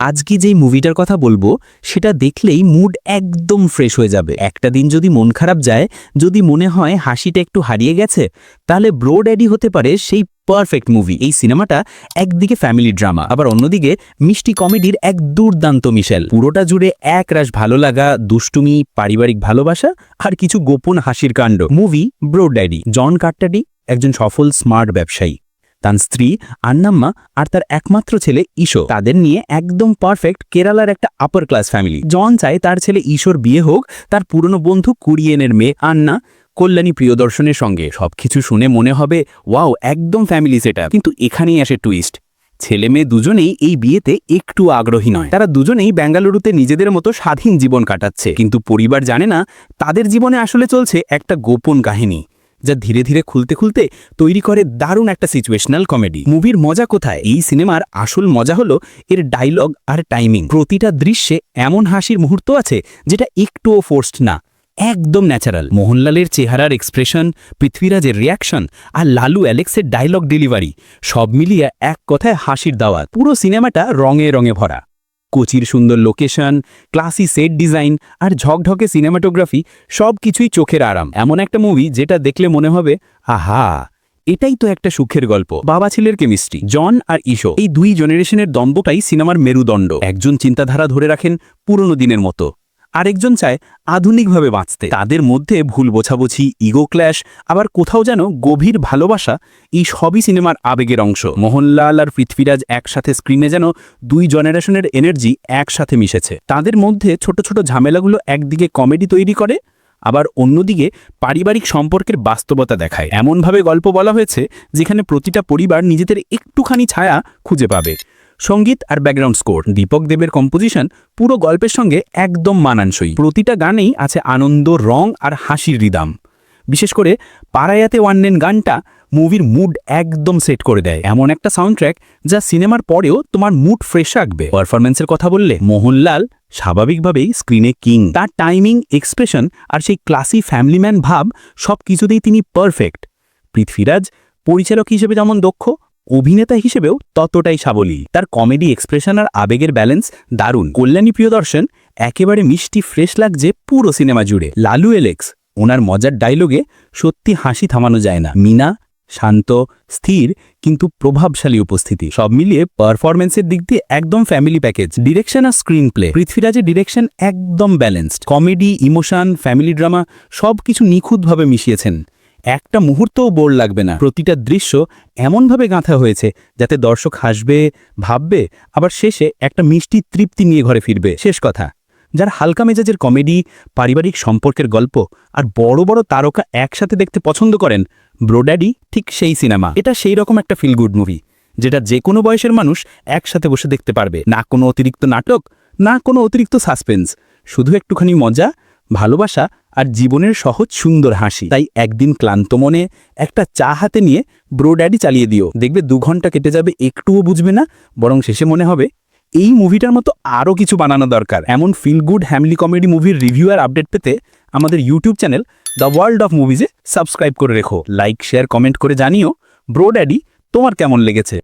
আজকে যেই মুভিটার কথা বলব, সেটা দেখলেই মুড একদম ফ্রেশ হয়ে যাবে। একটা দিন যদি মন খারাপ যায়, যদি মনে হয় হাসিটা একটু হারিয়ে গেছে, তাহলে ব্রো ড্যাডি হতে পারে সেই পারফেক্ট মুভি এই সিনেমাটা একদিকে ফ্যামিলি ড্রামা আবার অন্যদিকে মিষ্টি কমেডির এক দুর্দান্ত মিশেল। পুরোটা জুড়ে এক রাশ ভালো লাগা, দুষ্টুমি, পারিবারিক ভালোবাসা, আর কিছু গোপন হাসির কাণ্ড। Movie Bro Daddy. John Kattadi একজন সফল স্মার্ট ব্যবসায়ী। তার স্ত্রী, আন্নাম্মা আর তার একমাত্র ছেলে ঈশো। তাদের নিয়ে একদম পারফেক্ট কেরালার একটা আপার ক্লাস ফ্যামিলি জন চায় তার ছেলে ঈশোর বিয়ে হোক, তার পুরনো বন্ধু কুরিয়েনের মেয়ে আন্না, কল্যাণী প্রিয়দর্শনের সঙ্গে। সবকিছু শুনে মনে হবে, ওয়াও, একদম ফ্যামিলি সেটা কিন্তু এখানেই আসে টুইস্ট ছেলে মেয়ে দুজনেই এই বিয়েতে একটু আগ্রহী নয়। তারা দুজনেই বেঙ্গালুরুতে নিজেদের মতো স্বাধীন জীবন কাটাচ্ছে। কিন্তু পরিবার জানে না, তাদের জীবনে আসলে চলছে একটা গোপন কাহিনী। যা ধীরে ধীরে খুলতে খুলতে তৈরি করে দারুণ একটা সিচুয়েশনাল কমেডি মুভির মজা কোথায়? এই সিনেমার আসল মজা হলো এর ডায়লগ আর টাইমিং প্রতিটা দৃশ্যে এমন হাসির মুহূর্ত আছে যেটা একটুও ফোর্সড না। একদম ন্যাচারাল মোহনলালের চেহারার এক্সপ্রেশন পৃথ্বীরাজের রিয়াকশন আর লালু অ্যালেক্সের ডায়লগ ডেলিভারি সব মিলিয়ে এক কথায় হাসির দাওয়াত। পুরো সিনেমাটা রঙে রঙে ভরা। কোচির সুন্দর লোকেশন ক্লাসি সেট ডিজাইন আর ঝকঢকে সিনেমাটোগ্রাফি সব কিছুই চোখের আরাম। এমন একটা মুভি যেটা দেখলে মনে হবে, আহা, এটাই তো একটা সুখের গল্প। বাবা ছেলের কেমিস্ট্রি জন আর ইশো এই দুই জেনারেশনের দ্বন্দ্বটাই সিনেমার মেরুদণ্ড। একজন চিন্তাধারা ধরে রাখেন পুরনো দিনের মতো। আরেকজন চায় আধুনিকভাবে বাঁচতে। তাদের মধ্যে ভুল বোঝাবুঝি, ইগো ক্ল্যাশ, আবার কোথাও যেন গভীর ভালোবাসা এই সবই সিনেমার আবেগের অংশ। মোহনলাল আর পৃথ্বীরাজ একসাথে স্ক্রিনে যেন দুই জেনারেশনের এনার্জি একসাথে মিশেছে। তাদের মধ্যে ছোট ছোট ঝামেলাগুলো একদিকে কমেডি তৈরি করে, আবার অন্যদিকে পারিবারিক সম্পর্কের বাস্তবতা দেখায়। এমনভাবে গল্প বলা হয়েছে, যেখানে প্রতিটা পরিবার নিজেদের একটুখানি ছায়া খুঁজে পাবে। সংগীত আর ব্যাকগ্রাউন্ড স্কোর দীপক দেবের কম্পোজিশন পুরো গল্পের সঙ্গে একদম মানানসই। প্রতিটা গানেই আছে আনন্দ, রং আর হাসির রিদাম বিশেষ করে পাড়ায়াতে ওয়ান্নেন গানটা মুভির মুড একদম সেট করে দেয়। এমন একটা সাউন্ড ট্র্যাক যা সিনেমার পরেও তোমার মুড ফ্রেশ রাখবে। পারফরমেন্সের কথা বললে মোহনলাল স্বাভাবিকভাবেই স্ক্রিনে কিং তার টাইমিং এক্সপ্রেশন আর সেই ক্লাসি ফ্যামিলিম্যান ভাব সব কিছুতেই তিনি পারফেক্ট পৃথ্বীরাজ পরিচালক হিসেবে যেমন দক্ষ অভিনেতা হিসেবেও ততটাই সাবলীল তার কমেডি এক্সপ্রেশন আর আবেগের ব্যালেন্স দারুণ। কল্যাণী প্রিয়দর্শন একেবারে মিষ্টি, ফ্রেশ লাগছে পুরো সিনেমা জুড়ে। লালু এলেক্স, ওনার মজার ডায়লগে সত্যি হাসি থামানো যায় না। মিনা, শান্ত, স্থির, কিন্তু প্রভাবশালী উপস্থিতি। সব মিলিয়ে পারফরমেন্সের দিক দিয়ে একদম ফ্যামিলি প্যাকেজ। ডিরেকশন আর স্ক্রিন প্লে পৃথ্বীরাজের ডিরেকশন একদম balanced. Comedy, emotion, family drama সব কিছু নিখুঁতভাবে মিশিয়েছেন। একটা মুহূর্তও বোর লাগবে না। প্রতিটা দৃশ্য এমনভাবে গাঁথা হয়েছে যাতে দর্শক হাসবে, ভাববে, আবার শেষে একটা মিষ্টি তৃপ্তি নিয়ে ঘরে ফিরবে। শেষ কথা, যার হালকা মেজাজের কমেডি, পারিবারিক সম্পর্কের গল্প আর বড় বড় তারকা একসাথে দেখতে পছন্দ করেন ব্রোড্যাডি ঠিক সেই সিনেমা। এটা সেই রকম একটা ফিল গুড মুভি যেটা যে কোনো বয়সের মানুষ একসাথে বসে দেখতে পারবে। না কোনো অতিরিক্ত নাটক, না কোনো অতিরিক্ত সাসপেন্স শুধু একটুখানি মজা, ভালোবাসা আর জীবনের সহজ সুন্দর হাসি। তাই একদিন ক্লান্ত মনে একটা চা হাতে নিয়ে ব্রোড্যাডি চালিয়ে দিও। দেখবে দু ঘণ্টা কেটে যাবে, একটুও বুঝবে না, বরং শেষে মনে হবে, এই মুভিটার মতো আরও কিছু বানানো দরকার। এমন ফিল গুড হ্যামলি কমেডি মুভির রিভিউ আর আপডেট পেতে আমাদের YouTube channel the world of মুভিজে subscribe করে রেখো। লাইক শেয়ার কমেন্ট করে জানিও, ব্রো ড্যাডি, তোমার কেমন লেগেছে?